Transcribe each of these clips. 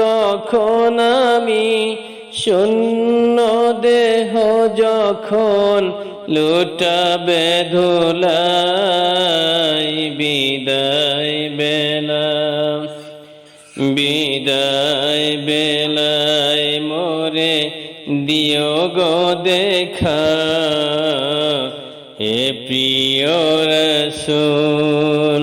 তখন আমি শূন্য দেহ যখন লুটাবে ধুলাই, বিদায় বেলা বিদায় বেলায় মোরে দিও গো দেখা। হে প্রিয় রসুল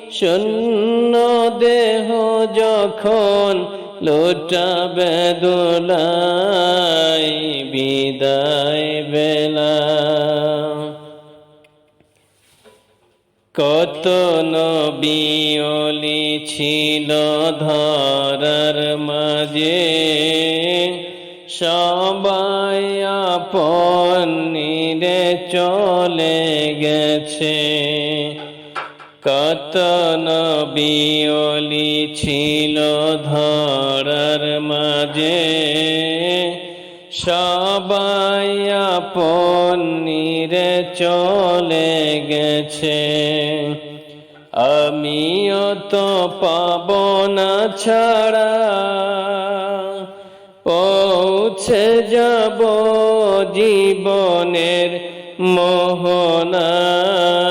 শূন্য দেহ যখন লোটাবে দোলাই বিদায় বেলা। কত নবিয়লি ছিল ধরার মাঝে, সবাই আপন নিরে চলে গেছে। কত নবিয়লি ছিল ধরার মাঝে। সবাই আপন নিরে চলে গেছে। আমিও তো পাব না ছাড়া পৌঁছে যাব জীবনের মোহনায়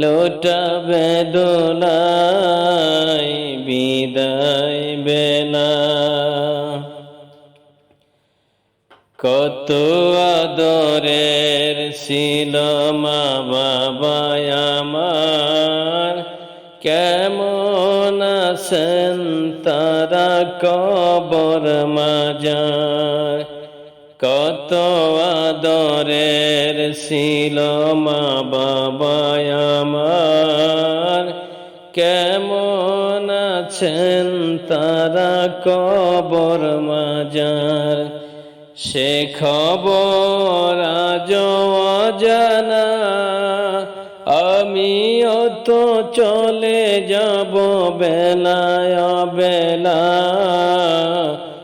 লোটাবে দোলাই বিদায় বেলা। কত আদরের ছিল মা বাবা আমার, কেমন আছেন তারা কবর মাজার? কত আদরের ছিল মা বাবা কেমন আছেন তারা কবর মাজার? সে খবর আজ জানা আমিও তো চলে যাব বেলায় বেলা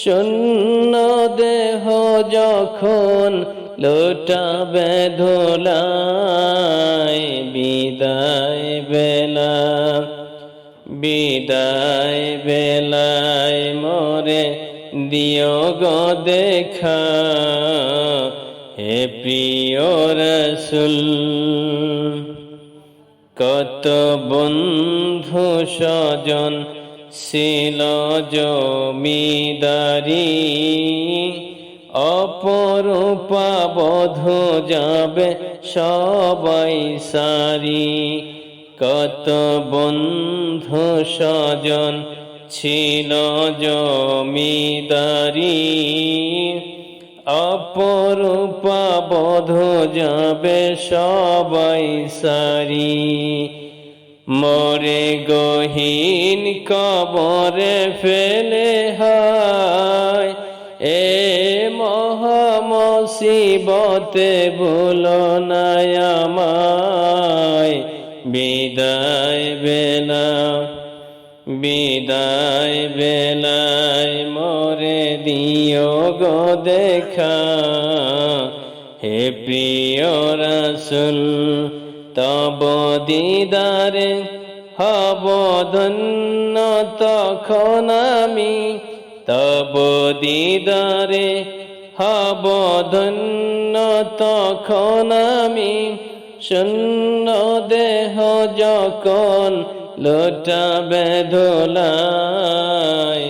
শূন্য দেহ যখন লোটাবে ধোলাই, বিদায় বেলা, বিদায় বেলায় মোরে দিও গো দেখা। হে প্রিয় রসুল, কত বন্ধু স্বজন ছিল জমিদারি, অপরূপা বধ যাবে সবাই সারি। কত বন্ধু স্বজন ছিল জমিদারি, অপরূপা বোধ যাবে সবাই সারি। মরে গহীন কবরে ফেলে হয়। এ মহামসিবতে ভুলো না আমায়। বিদায় বেলা, বিদায় বেলায় মরে দিও গো দেখা। হে প্রিয় রাসুল তব দিদারে হব ধন্য তখন আমি। তব দিদারে হব ধন্য তখন আমি। শূন্য দেহ যখন লোটাবে ধোলাই।